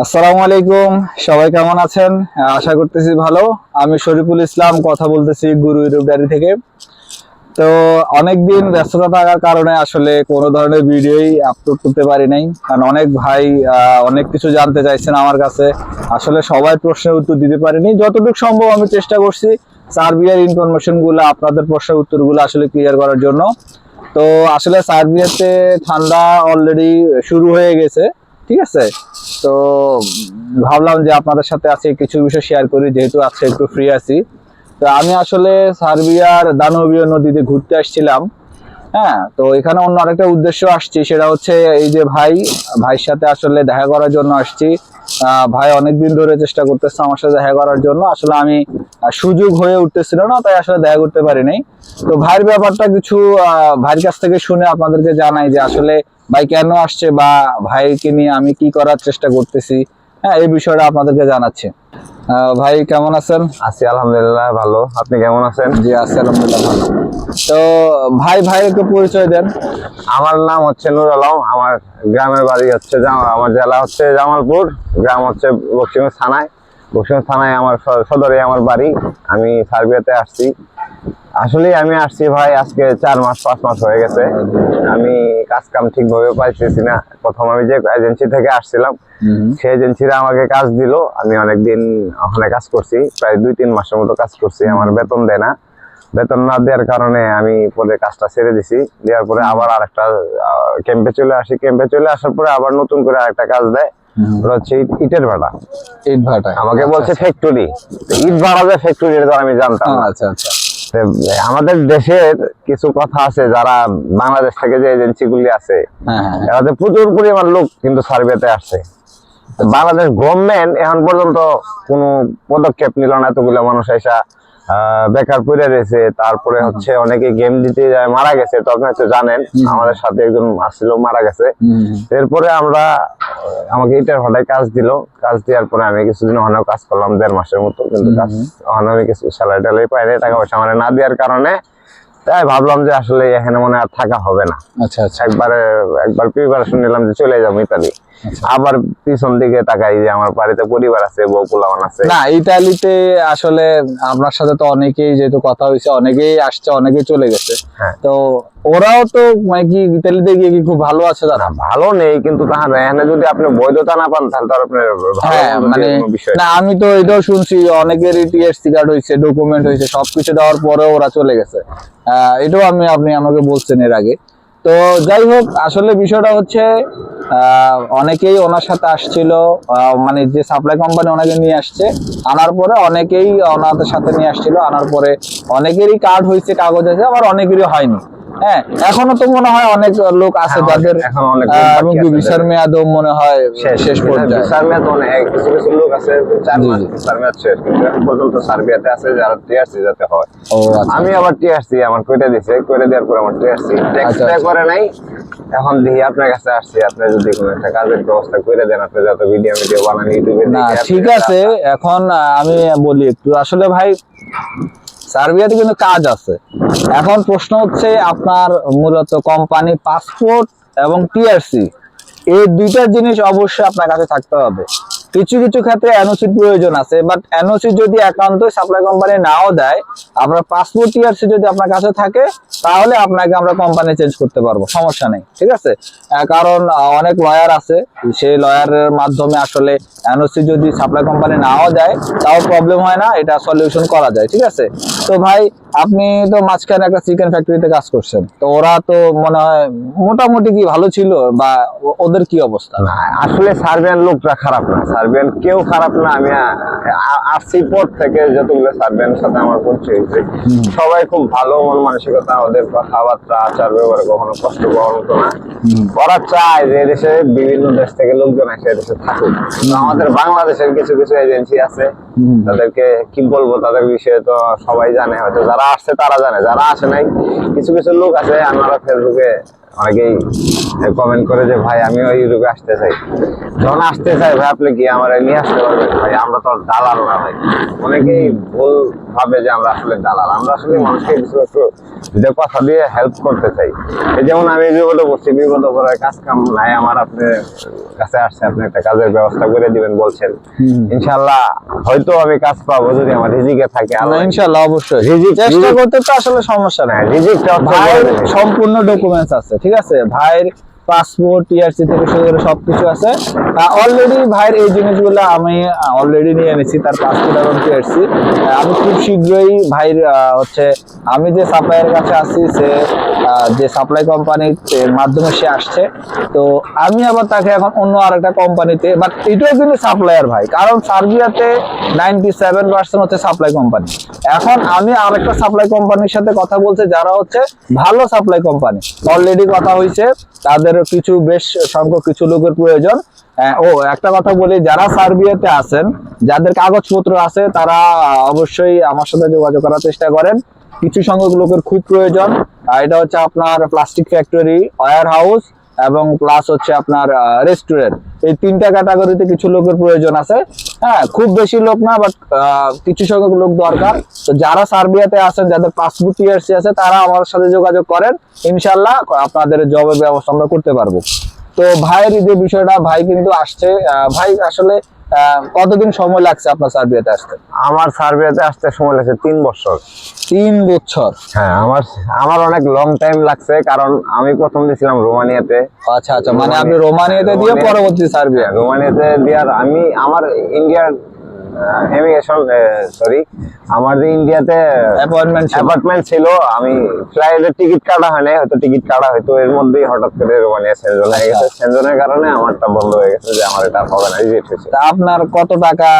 আসসালামু আলাইকুম, সবাই কেমন আছেন? আশা করতেছি ভালো। আমি শরীফুল ইসলাম, কথা বলতেছি গুরু ইউটিউব থেকে। তো অনেকদিন ব্যস্ততা থাকার কারণে আসলে কোনো ধরনের ভিডিওই আপলোড করতে পারি নাই। কারণ অনেক ভাই অনেক কিছু জানতে চাইছেন আমার কাছে। আসলে সবাই প্রশ্নের উত্তর দিতে পারিনি। যতটুকু সম্ভব আমি চেষ্টা করছি সার্বিয়ার ইনফরমেশনগুলো, আপনাদের প্রশ্নের উত্তরগুলো আসলে ক্লিয়ার করার জন্য। তো আসলে সার্বিয়াতে ঠান্ডা অলরেডি শুরু হয়ে গেছে। ঠিক আছে? তো ভাবলাম যে আপনাদের সাথে আজকে কিছু বিষয় শেয়ার করি, যেহেতু আজকে একটু ফ্রি আছি। তো আমি আসলে সার্বিয়ার দানবীয় নদীতে ঘুরতে আসছিলাম হ্যাঁ? তো এখানে অন্য আরেকটা উদ্দেশ্য আসছি, সেটা হচ্ছে এই যে ভাই, ভাইয়ের সাথে আসলে দেখা করার জন্য আসছি। ভাই অনেকদিন ধরে চেষ্টা করতেছে আমার সাথে দেখা করার জন্য। আসলে আমি সুযোগ হয়ে উঠতেছিল না, তাই আসলে দেখা করতে পারিনি। তো ভাইয়ের ব্যাপারটা কিছু ভাইয়ের কাছ থেকে শুনে আপনাদেরকে জানাই যে আসলে ভাই কেন আসছে বা ভাইকে নিয়ে আমি কি করার চেষ্টা করতেছি? হ্যাঁ এই বিষয়টা আপনাদেরকে জানাচ্ছি। ভাই কেমন আছেন? আছি আলহামদুলিল্লাহ ভালো। আপনি কেমন আছেন? জি আছি আলহামদুলিল্লাহ ভালো। তো ভাই ভাই একটু পরিচয় দেন। আমার নাম হচ্ছে নুর আলম। আমার গ্রামের বাড়ি হচ্ছে আমার জেলা হচ্ছে জামালপুর। গ্রাম হচ্ছে বক্সিমগঞ্জ থানায়। বক্সিমগঞ্জ থানায় আমার সদরে আমার বাড়ি। আমি সার্বিয়াতে আসছি। আসলে আমি আসছি ভাই আজকে চার মাস পাঁচ মাস হয়ে গেছে। আমি কাজ কাম ঠিকভাবে পাইতেছি না। প্রথম আমি যে এজেন্সি থেকে আসছিলাম সেই এজেন্সিরা আমাকে কাজ দিল। আমি অনেকদিন ওখানে কাজ করছি প্রায় দুই তিন মাসের মতো কাজ করছি। আমার বেতন দেয় না। বেতন না দেওয়ার কারণে আমি পরে কাজটা ছেড়ে দিছি। দেওয়ার পরে আবার আরেকটা ক্যাম্পে চলে আসি। ক্যাম্পে চলে আসার পরে আবার নতুন করে আরেকটা কাজ দেয়। ওটা হচ্ছে ইটের ভাড়া ইট আমাকে বলছে ফ্যাক্টরি ইট ভাড়া যে ফ্যাক্টরি এটা আমি জানতাম আচ্ছা আচ্ছা। আমাদের দেশের কিছু কথা আছে যারা বাংলাদেশ থেকে যে এজেন্সি গুলি আছে হ্যাঁ হ্যাঁ এরাতে প্রচুর পরিমাণ লোক কিন্তু সার্ভেতে আসছে বাংলাদেশ গভর্নমেন্ট এখন পর্যন্ত কোনো পদক্ষেপ নিল না এতগুলো মানুষ এসা বেকার পড়ে রয়েছে। তারপরে হচ্ছে অনেকে গেম দিতে যায় মারা গেছে। তো আপনি হয়তো জানেন আমাদের সাথে একজন আসছিল মারা গেছে। এরপরে আমরা আমাকে ইটার ভাটায় কাজ দিল। কাজ দেওয়ার পরে আমি কিছুদিন ওখানেও কাজ করলাম দেড় মাসের মতো। কিন্তু কাজ ওখানে আমি কিছু স্যালারি ট্যালারি পাই নাই টাকা পয়সা আমার না দেওয়ার কারণে। তাই ভাবলাম যে আসলে এখানে মনে হয় আর থাকা হবে না। আচ্ছা আচ্ছা। একবারে একবার প্রিপারেশন নিলাম যে চলে যাব ইতালি। আবার পিছন দিকে তাকাই যে আমার বাড়িতে পরিবার আছে বউ পোলাওয়ান আছে। না ইতালিতে আসলে আপনার সাথে তো অনেকেই যেহেতু কথা হয়েছে অনেকেই আসছে অনেকেই চলে গেছে। হ্যাঁ। তো ওরাও তো মানে কি ইতালিতে গিয়ে কি খুব ভালো আছে তারা? ভালো নেই কিন্তু তাহার এখানে যদি আপনি বৈধতা না পান তাহলে তো আপনার হ্যাঁ মানে না আমি তো এটাও শুনছি অনেকের টিএসসি কার্ড হয়েছে ডকুমেন্ট হয়েছে সবকিছু দেওয়ার পরেও ওরা চলে গেছে। আহ, এটাও আমি আপনি আমাকে বলছেন এর আগে। তো যাই হোক, আসলে বিষয়টা হচ্ছে অনেকেই ওনার সাথে আসছিল মানে যে সাপ্লাই কোম্পানি ওনাকে নিয়ে আসছে, আনার পরে অনেকেই ওনাদের সাথে নিয়ে আসছিল, আনার পরে অনেকেরই কার্ড হয়েছে, কাগজ আছে, আবার অনেকেরই হয়নি। হ্যাঁ এখনও তো মনে হয় অনেক লোক আছে হ্যাঁ, যাদের এমনকি আছে ভিসার মেয়াদও মনে হয় শেষ। পর্যায়ে। বিচার মেয়াদ অনেক কিছু কিছু লোক আছে চার মাস। বিচার মেয়াদ শেষ। কিন্তু এখন পর্যন্ত সার্বিয়াতে আছে যারা টিআরসি যাতে হয়। আচ্ছা। আমি আবার টিআরসি আমার কইটা দিছে কইটা দেওয়ার পর আমার টিআরসি। ট্যাক্স আচ্ছা, আচ্ছা। করে নাই। এখন দেখি আপনার কাছে আসছি আপনি যদি কোনো একটা কাজের ব্যবস্থা করে দেন আপনি যত ভিডিও ভিডিও বানান ইউটিউবে না ঠিক আছে এখন আমি বলি একটু আসলে ভাই সার্বিয়াতে কিন্তু কাজ আছে। এখন প্রশ্ন হচ্ছে আপনার মূলত কোম্পানি পাসপোর্ট এবং টিআরসি এই দুইটা জিনিস অবশ্যই আপনার কাছে থাকতে হবে। কিছু কিছু ক্ষেত্রে এনওসির প্রয়োজন আছে বাট এনওসি যদি একান্তই সাপ্লাই কোম্পানি নাও দেয়, আপনার পাসপোর্ট টিআরসি যদি আপনার কাছে থাকে, তাহলে আপনাকে আমরা কোম্পানি চেঞ্জ করতে পারব, সমস্যা নেই, ঠিক আছে? কারণ অনেক লয়ার আছে, সেই লয়ারের মাধ্যমে আসলে এনওসি যদি সাপ্লাই কোম্পানি নাও দেয়, তাও প্রবলেম হয় না, এটা সলিউশন করা যায়, ঠিক আছে? তো ভাই, আপনি তো মাঝখানে একটা চিকেন ফ্যাক্টরিতে কাজ করছেন, তো ওরা তো মনে হয় মোটামুটি কি ভালো ছিল, বা ওদের কি অবস্থা? আসলে সার্বিয়ান লোকরা খারাপ না সার্বিয়ান কেউ খারাপ না আমি আসছি পর থেকে যতগুলো সার্বিয়ানের সাথে আমার পরিচয় হয়েছে। সবাই খুব ভালো মন মানসিকতা ওদের কথাবার্তা আচার ব্যবহার কখনো কষ্ট পাওয়ার মতো না। ওরা চায় যে দেশে বিভিন্ন দেশ থেকে লোকজন এসে দেশে থাকুক। আমাদের বাংলাদেশের কিছু কিছু এজেন্সি আছে। তাদেরকে কি বলব তাদের বিষয়ে তো সবাই জানে হয়তো যারা আসছে তারা জানে যারা আসে নাই কিছু কিছু লোক আছে আমরা ফেসবুকে অনেকেই কমেন্ট করে যে, ভাই আমি ওই ইউরোপে আসতে চাই। যখন আসতে চাই, ভাই, আপনি কি আমার নিয়ে আসতে পারবেন? ভাই, আমরা তো দালাল না, ভাই। অনেকেই ভুল ভাবে যে আমরা আসলে দালাল। আমরা আসলে মানুষকে কিছু একটু যে কথা দিয়ে হেল্প করতে চাই। এই যেমন আমি বিপদে বসছি বিপদ করে কাজ কাম নাই আমার আপনি কাছে আসছে আপনি একটা কাজের ব্যবস্থা করে দিবেন বলছেন। ইনশাল্লাহ হয়তো আমি কাজ পাবো যদি আমার রিজিকে থাকে আল্লাহ ইনশাল্লাহ অবশ্যই। রিজিক- চেষ্টা করতে তো আসলে সমস্যা নাই। হ্যাঁ রিজিকটা হচ্ছে। সম্পূর্ণ ডকুমেন্টস আছে ঠিক আছে? ভাইয়ের পাসপোর্ট টিআরসি থেকে শুরু করে সবকিছু আছে। অলরেডি ভাইয়ের এই জিনিসগুলো আমি অলরেডি নিয়ে এনেছি, তার পাসপোর্ট এবং এসেছি আমি খুব শীঘ্রই ভাইয়ের হচ্ছে, আমি যে সাপ্লাইয়ের কাছে আসছি সে যে সাপ্লাই কোম্পানির মাধ্যমে সে আসছে, তো আমি আবার তাকে এখন অন্য আরেকটা কোম্পানিতে বাট এটাও কিন্তু সাপ্লায়ার ভাই, কারণ সার্বিয়াতে নাইনটি সেভেন পার্সেন্ট হচ্ছে সাপ্লাই কোম্পানি এখন আমি আরেকটা সাপ্লাই কোম্পানির সাথে কথা বলছি, যারা হচ্ছে ভালো সাপ্লাই কোম্পানি অলরেডি কথা হয়েছে তাদের কিছু বেশ সংখ্যক কিছু লোকের প্রয়োজন। ও, একটা কথা বলি, যারা সার্বিয়াতে আছেন, যাদের কাগজপত্র আছে, তারা অবশ্যই আমার সাথে যোগাযোগ করার চেষ্টা করেন। কিছু সংখ্যক লোকের খুব প্রয়োজন। এটা হচ্ছে আপনার প্লাস্টিক ফ্যাক্টরি ওয়ার হাউস এবং প্লাস হচ্ছে আপনার রেস্টুরেন্ট এই তিনটা ক্যাটাগরিতে কিছু লোকের প্রয়োজন আছে। হ্যাঁ খুব বেশি লোক না বাট কিছু সংখ্যক লোক দরকার। তো যারা সার্বিয়াতে আছেন, যাদের পাসপোর্ট টিআরসি আছে, তারা আমার সাথে যোগাযোগ করেন। ইনশাল্লাহ আপনাদের জবের ব্যবস্থা আমরা করতে পারব। তো ভাইয়ের যে বিষয়টা, ভাই কিন্তু আসছে। ভাই আসলে কতদিন সময় লাগছে আপনার সার্বিয়াতে আসতে? আমার সার্ভেতে আসতে সময় লাগছে তিন বছর। তিন বছর? হ্যাঁ আমার আমার অনেক লং টাইম লাগছে কারণ আমি প্রথম দিয়েছিলাম রোমানিয়াতে। আচ্ছা আচ্ছা মানে আপনি রোমানিয়াতে দিয়ে পরবর্তী সার্বিয়া? রোমানিয়াতে দেওয়ার আমি আমার ইন্ডিয়ার সরি আমার যে ইন্ডিয়াতে অ্যাপয়েন্টমেন্ট অ্যাপার্টমেন্ট ছিল। আমি ফ্লাইটের টিকিট কাটা হয় নাই হয়তো টিকিট কাটা হয়তো এর মধ্যেই হঠাৎ করে রোমানিয়া সেনজন হয়ে গেছে সেনজনের কারণে আমারটা বন্ধ হয়ে গেছে যে আমার এটা হবে না রিজেক্ট হয়েছে তা আপনার কত টাকা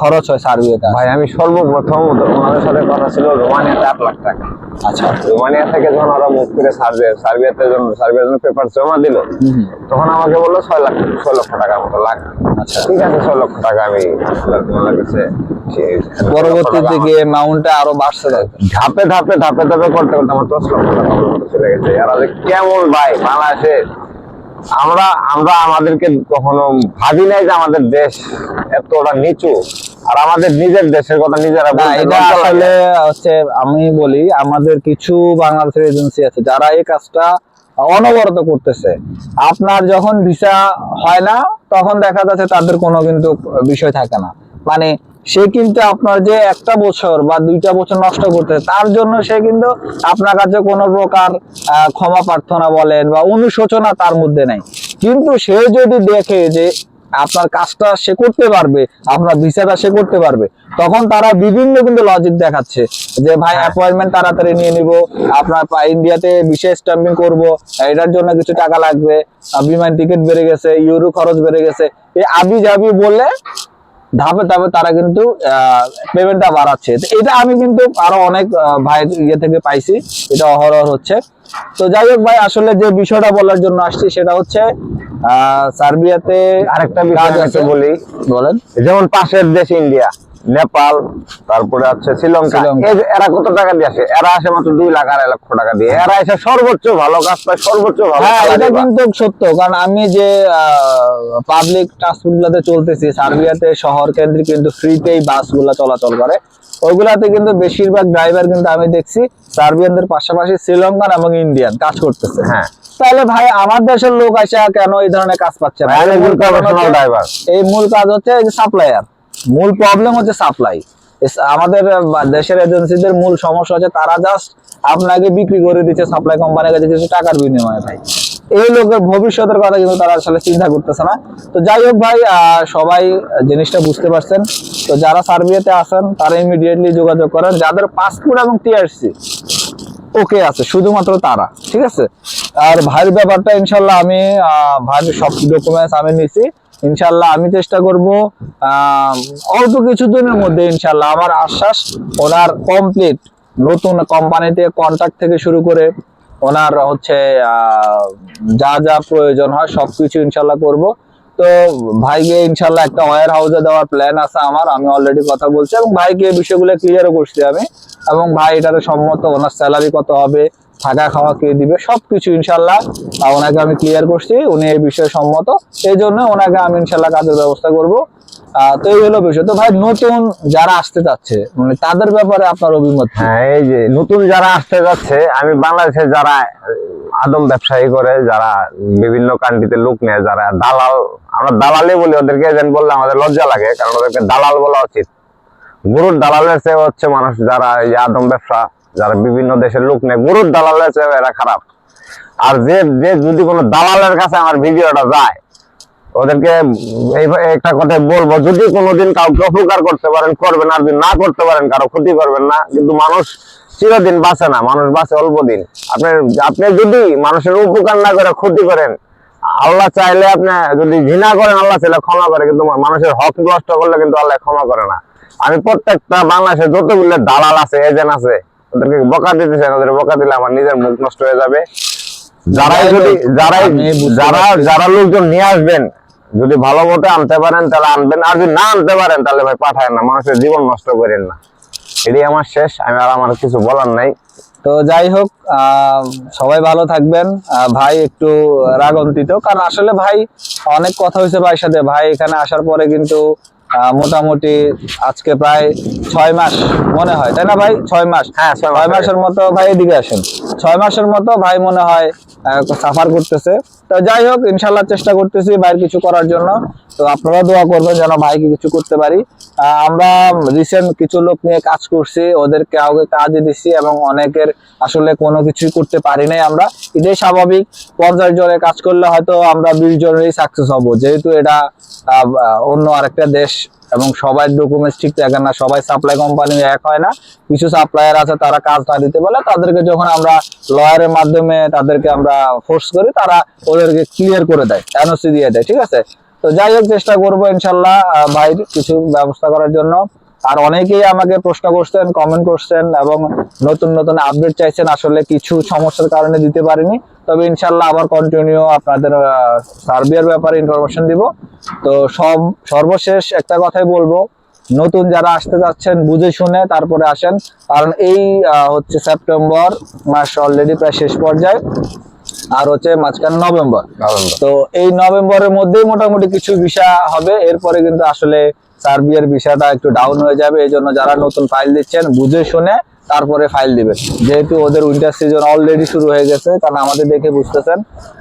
খরচ হয় সার্বিয়াতে ভাই আমি সর্বপ্রথম ওনাদের সাথে কথা ছিল রোমানিয়াতে আট লাখ টাকা। আচ্ছা। রোমানিয়া থেকে যখন ওরা মুভ করে সার্বিয়া সার্বিয়াতে যখন সার্বিয়ার জন্য পেপার জমা দিল তখন আমাকে বলল ছয় লাখ ছয় লক্ষ টাকার মতো লাগবে আচ্ছা। ঠিক আছে ছয় লক্ষ টাকা আমি কাছে পরবর্তীতে গিয়ে মাউন্টটা আরও বাড়ছে ধাপে ধাপে ধাপে ধাপে করতে করতে আমার দশ লক্ষ টাকা চলে গেছে। যে কেমন ভাই বাংলাদেশে? আমরা আমরা আমাদেরকে কখনো ভাবি নাই যে আমাদের দেশ এতটা নিচু। আর আমাদের নিজের দেশের কথা নিজেরা এটা আসলে হচ্ছে আমি বলি আমাদের কিছু বাংলাদেশের এজেন্সি আছে যারা এই কাজটা অনবরত করতেছে। আপনার যখন ভিসা হয় না তখন দেখা যাচ্ছে তাদের কোনো কিন্তু বিষয় থাকে না। মানে সে কিন্তু আপনার যে একটা বছর বা দুইটা বছর নষ্ট করতেছে তার জন্য সে কিন্তু আপনার কাছে কোনো প্রকার ক্ষমা প্রার্থনা বলেন বা অনুশোচনা তার মধ্যে নাই। কিন্তু সে যদি দেখে যে আপনার কাজটা সে করতে পারবে আপনার ভিসাটা সে করতে পারবে তখন তারা বিভিন্ন কিন্তু লজিক দেখাচ্ছে যে ভাই অ্যাপয়েন্টমেন্ট তাড়াতাড়ি নিয়ে নিব আপনার ইন্ডিয়াতে বিশেষ স্ট্যাম্পিং করব এটার জন্য কিছু টাকা লাগবে বিমান টিকিট বেড়ে গেছে ইউরো খরচ বেড়ে গেছে। এই আবি যাবি বলে ধাপে ধাপে তারা কিন্তু পেমেন্টটা বাড়াচ্ছে। এটা আমি কিন্তু আরও অনেক ভাই ইয়ে থেকে পাইছি এটা অহরহ হচ্ছে। তো যাই হোক ভাই আসলে যে বিষয়টা বলার জন্য আসছি সেটা হচ্ছে আহ, সার্বিয়াতে আরেকটা বিষয় আছে। বলি। বলেন। যেমন পাশের দেশ ইন্ডিয়া। নেপাল তারপরে আছে শ্রীলঙ্কা। এরা কত টাকা দিয়ে আসে? এরা আসে মাত্র দুই লাখ আড়াই লক্ষ টাকা দিয়ে। এরা এসে সর্বোচ্চ ভালো কাজ পায় সর্বোচ্চ ভালো হ্যাঁ এটা কিন্তু সত্য কারণ আমি যে পাবলিক ট্রান্সপোর্ট গুলাতে চলতেছি সার্বিয়াতে শহর কেন্দ্রিক কিন্তু ফ্রিতেই বাসগুলা চলাচল করে। ওইগুলাতে কিন্তু বেশিরভাগ ড্রাইভার কিন্তু আমি দেখছি সার্বিয়ানদের পাশাপাশি শ্রীলঙ্কান এবং ইন্ডিয়ান কাজ করতেছে। হ্যাঁ। তাহলে ভাই আমার দেশের লোক আসা কেন এই ধরনের কাজ পাচ্ছে না। এই মূল কাজ হচ্ছে সাপ্লায়ার মূল প্রবলেম হচ্ছে সাপ্লাই আমাদের দেশের এজেন্সিদের মূল সমস্যা হচ্ছে তারা জাস্ট আপনাকে বিক্রি করে দিচ্ছে সাপ্লাই কোম্পানির কাছে কিছু টাকার বিনিময়ে ভাই। এই লোকের ভবিষ্যতের কথা কিন্তু তারা আসলে চিন্তা করতেছে না। তো যাই হোক ভাই সবাই জিনিসটা বুঝতে পারছেন। তো যারা সার্বিয়াতে আছেন, তারা ইমিডিয়েটলি যোগাযোগ করেন। যাদের পাসপোর্ট এবং টিআরসি ওকে আছে, শুধুমাত্র তারা, ঠিক আছে? আর ভাইয়ের ব্যাপারটা ইনশাল্লাহ আমি ভাইয়ের সব ডকুমেন্টস আমি নিছি। ইনশাল্লাহ আমি চেষ্টা করব অল্প কিছুদিনের মধ্যে ইনশাল্লাহ আমার আশ্বাস ওনার কমপ্লিট নতুন কোম্পানিতে কন্ট্রাক্ট থেকে শুরু করে ওনার হচ্ছে যা যা প্রয়োজন হয় সবকিছু ইনশাল্লাহ করব। তো ভাইকে ইনশাল্লাহ একটা ওয়ার হাউসে দেওয়ার প্ল্যান আছে আমার, আমি অলরেডি কথা বলছি এবং ভাইকে বিষয়গুলো ক্লিয়ারও করছি আমি। এবং ভাই এটাতে সম্মত, ওনার স্যালারি কত হবে থাকা খাওয়া কে দিবে, সবকিছু ইনশাল্লাহ ওনাকে আমি ক্লিয়ার করছি, উনি এই বিষয়ে সম্মত। এই জন্য ওনাকে আমি ইনশাল্লাহ কাজের ব্যবস্থা করব। তো এই হলো বিষয়। তো ভাই, নতুন যারা আসতে চাচ্ছে মানে তাদের ব্যাপারে আপনার অভিমত হ্যাঁ এই যে নতুন যারা আসতে যাচ্ছে, আমি বাংলাদেশে যারা আদম ব্যবসায়ী করে, যারা বিভিন্ন কান্ট্রিতে লোক নেয়, যারা দালাল, আমরা দালালে বলি ওদেরকে এজেন্ট বললে আমাদের লজ্জা লাগে, কারণ ওদেরকে দালাল বলা উচিত। গরুর দালালের চেয়ে হচ্ছে মানুষ যারা এই আদম ব্যবসা যারা বিভিন্ন দেশের লোক নেয়, গরুর দালালের চেয়ে এরা খারাপ। আর যে যে যদি কোনো দালালের কাছে আমার ভিডিওটা যায়, ওদেরকে এই একটা কথা বলব, যদি কোনোদিন কাউকে উপকার করতে পারেন, করবেন, আর যদি না করতে পারেন, কারও ক্ষতি করবেন না, কিন্তু মানুষ চিরদিন বাঁচে না, মানুষ বাঁচে অল্প দিন। আপনি আপনি যদি মানুষের উপকার না করে, ক্ষতি করেন, আল্লাহ চাইলে আপনি যদি ঘৃণা করেন, আল্লাহ চাইলে ক্ষমা করে, কিন্তু মানুষের হক নষ্ট করলে কিন্তু আল্লাহ ক্ষমা করে না। আমি প্রত্যেকটা বাংলাদেশে যতগুলো দালাল আছে এজেন্ট আছে ওদেরকে বকা দিতেছেন ওদের বকা দিলে আমার নিজের মুখ নষ্ট হয়ে যাবে। যারাই যদি যারাই যারা যারা লোকজন নিয়ে আসবেন যদি ভালো মতো আনতে পারেন তাহলে আনবেন। আর যদি না আনতে পারেন তাহলে ভাই পাঠায় না। মানুষের জীবন নষ্ট করেন না। এটাই আমার শেষ। আমি আর আমার কিছু বলার নাই। তো যাই হোক আহ, সবাই ভালো থাকবেন। ভাই একটু রাগন্তিত কারণ আসলে ভাই অনেক কথা হয়েছে ভাইয়ের সাথে। ভাই এখানে আসার পরে কিন্তু মোটামুটি আজকে প্রায় ছয় মাস মনে হয় তাই না ভাই? ছয় মাস। হ্যাঁ ছয় ছয় মাসের মতো ভাই এদিকে আসেন। ছয় মাসের মতো ভাই মনে হয় সাফার করতেছে। তো যাই হোক, ইনশাল্লাহ চেষ্টা করতেছি ভাইয়ের কিছু করার জন্য। তো আপনারা দোয়া করবেন যেন ভাইকে কিছু করতে পারি। আমরা রিসেন্ট কিছু লোক নিয়ে কাজ করছি, ওদেরকে কাউকে কাজে দিচ্ছি এবং অনেকের আসলে কোনো কিছুই করতে পারি নাই আমরা। এটাই স্বাভাবিক, পঞ্চাশ জনের কাজ করলে হয়তো আমরা বিশ জনেরই সাকসেস হব। যেহেতু এটা অন্য আরেকটা দেশ এবং সবাই ডকুমেন্টস ঠিক থাকে না, সবাই সাপ্লাই কোম্পানি এক হয় না। কিছু সাপ্লায়ার আছে, তারা কাজ না দিতে বলে তাদেরকে যখন আমরা লয়ারের মাধ্যমে তাদেরকে আমরা ফোর্স করি তারা ওদেরকে ক্লিয়ার করে দেয় এনওসি দিয়ে দেয়, ঠিক আছে? তো যাই হোক, চেষ্টা করব ইনশাল্লাহ ভাইয়ের কিছু ব্যবস্থা করার জন্য। আর অনেকেই আমাকে প্রশ্ন করছেন কমেন্ট করছেন, এবং নতুন নতুন আপডেট চাইছেন, আসলে কিছু সমস্যার কারণে দিতে পারিনি। তবে ইনশাল্লাহ আবার কন্টিনিউ আপনাদের সার্বিয়ার ব্যাপারে ইনফরমেশন দিব। তো সব, সর্বশেষ একটা কথাই বলব, নতুন যারা আসতে যাচ্ছেন, বুঝে শুনে তারপরে আসেন। কারণ এই হচ্ছে সেপ্টেম্বর মাস অলরেডি প্রায় শেষ পর্যায়ে। আর হচ্ছে মাঝখানে নভেম্বর। তো এই নভেম্বরের মধ্যেই মোটামুটি কিছু ভিসা হবে। এরপরে কিন্তু আসলে সার্বিয়ার ভিসাটা একটু ডাউন হয়ে যাবে। এই জন্য যারা নতুন ফাইল দিচ্ছেন বুঝে শুনে তারপরে ফাইল দিবে যেহেতু ওদের উইন্টার সিজন অলরেডি শুরু হয়ে গেছে কারণ আমাদের দেখে বুঝতেছেন।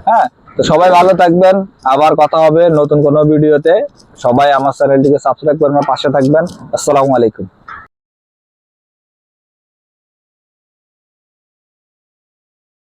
হ্যাঁ? তো সবাই ভালো থাকবেন। আবার কথা হবে নতুন কোনো ভিডিওতে সবাই আমার চ্যানেলটিকে সাবস্ক্রাইব করে আমার পাশে থাকবেন। আসসালামু আলাইকুম।